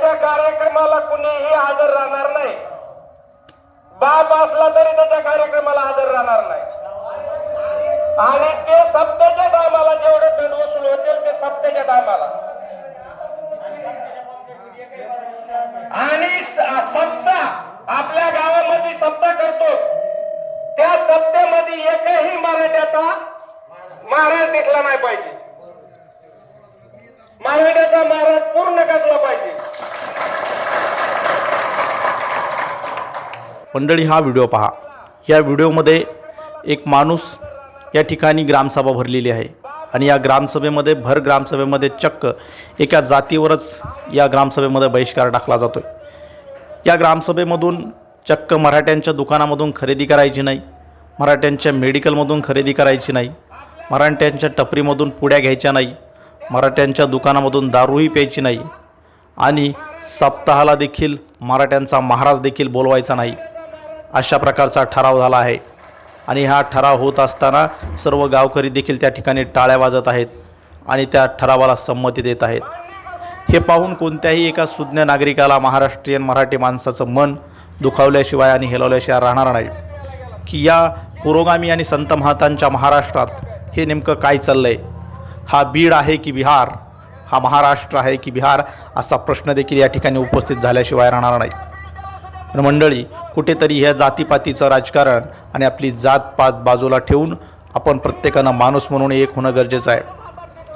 त्याच्या कार्यक्रमाला कुणीही हजर राहणार नाही. बाप असला तरी त्याच्या कार्यक्रमाला हजर राहणार नाही. आणि ते सप्त्याच्या टायमाला जेवढे दंड वसूल होतील ते सप्त्याच्या टायमाला. आणि सत्ता आपल्या गावामध्ये सत्ता करतो. त्या सप्त्यामध्ये एकही मराठ्याचा महाराज दिसला नाही पाहिजे. मराठ्याचा महाराज पूर्ण करला पाहिजे. मंडळी हा व्हिडिओ पहा. या व्हिडिओमध्ये एक माणूस या ठिकाणी ग्रामसभा भरलेली आहे. आणि या ग्रामसभेमध्ये भर ग्रामसभेमध्ये चक्क एका जातीवरच या ग्रामसभेमध्ये बहिष्कार टाकला जातो या ग्रामसभेमधून चक्क मराठ्यांच्या दुकानामधून खरेदी करायची नाही मराठ्यांच्या मेडिकलमधून खरेदी करायची नाही मराठ्यांच्या टपरीमधून पुड्या घ्यायच्या नाही मराठ्यांच्या दुकानामधून दारूही प्यायची नाही आणि सप्ताहाला देखील मराठ्यांचा महाराज देखील बोलवायचा नाही. अशा प्रकारचा ठराव झाला आहे. आणि हा ठराव होत असताना सर्व गावकरी देखील त्या ठिकाणी टाळ्या वाजत आहेत आणि त्या ठरावाला संमती देत आहेत. हे पाहून कोणत्याही एका सुज्ञ नागरिकाला महाराष्ट्रीयन मराठी माणसाचं मन दुखावल्याशिवाय आणि हेलवल्याशिवाय राहणार नाही. की या पुरोगामी आणि संत महातांच्या महाराष्ट्रात हे नेमकं काय चाललं आहे हा बीड आहे की बिहार? हा महाराष्ट्र आहे की बिहार? असा प्रश्न देखील या ठिकाणी उपस्थित झाल्याशिवाय राहणार नाही. मंडळी कुठेतरी ह्या जातीपातीचं राजकारण आणि आपली जातपात बाजूला ठेवून आपण प्रत्येकानं माणूस म्हणून एक होणं गरजेचं आहे.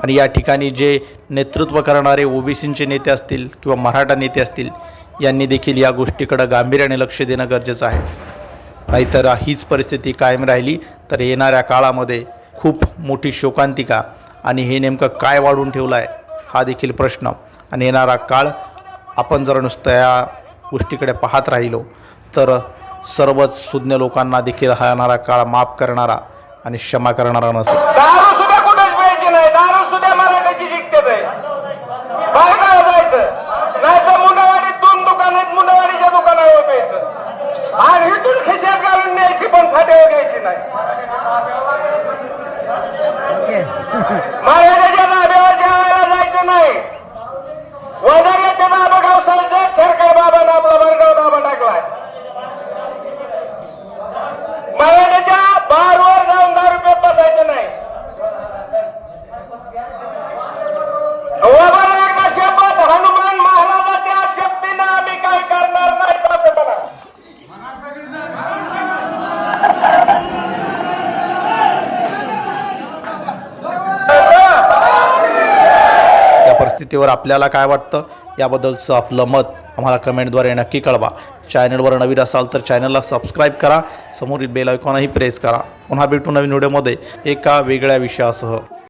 आणि या ठिकाणी जे नेतृत्व करणारे ओबीसींचे नेते असतील किंवा मराठा नेते असतील यांनी देखील या गोष्टीकडं गांभीर्याने लक्ष देणं गरजेचं आहे. नाहीतर हीच परिस्थिती कायम राहिली तर येणाऱ्या काळामध्ये खूप मोठी शोकांतिका आणि हे नेमकं काय वाढून ठेवलं आहे हा देखील प्रश्न. आणि येणारा काळ आपण जर नुसतं या गोष्टीकडे पाहत राहिलो तर सर्वच सुज्ञ लोकांना देखील येणारा काळ माफ करणारा आणि क्षमा करणारा नसेल. दारू सुद्धा कुठेच प्यायची नाही दारू सुद्धा मराठ्याची जिंकते आहे बाहेर जायचं नाही तर मुंडावाडीत दोन दुकान आहेत मुंडावाडीच्या दुकानावर प्यायचं आणि इथून खिशात घालून न्यायची पण फाट्यावर घ्यायची नाही मराठ्याच्या धाब्यावर जेवायला जायचं नाही वडाल्याच्या दाबा गावसायचं खेरकर बाबानं आपला बळगाव दाबा टाकलाय मराठ्याच्या बारवर जाऊन दारू पेत बसायचं नाही वबाला एका शपथ हनुमान महाराजाच्या शक्तीनं आम्ही काय करणार नाही असं म्हणा या परिस्थितीवर आपल्याला काय वाटतं? याबद्दलचं आपलं मत आम्हाला कमेंटद्वारे नक्की कळवा. चॅनलवर नवीन असाल तर चॅनलला सबस्क्राईब करा. समोरील बेल आयकॉनही प्रेस करा. पुन्हा भेटू नवीन व्हिडिओमध्ये एका वेगळ्या विषयासह.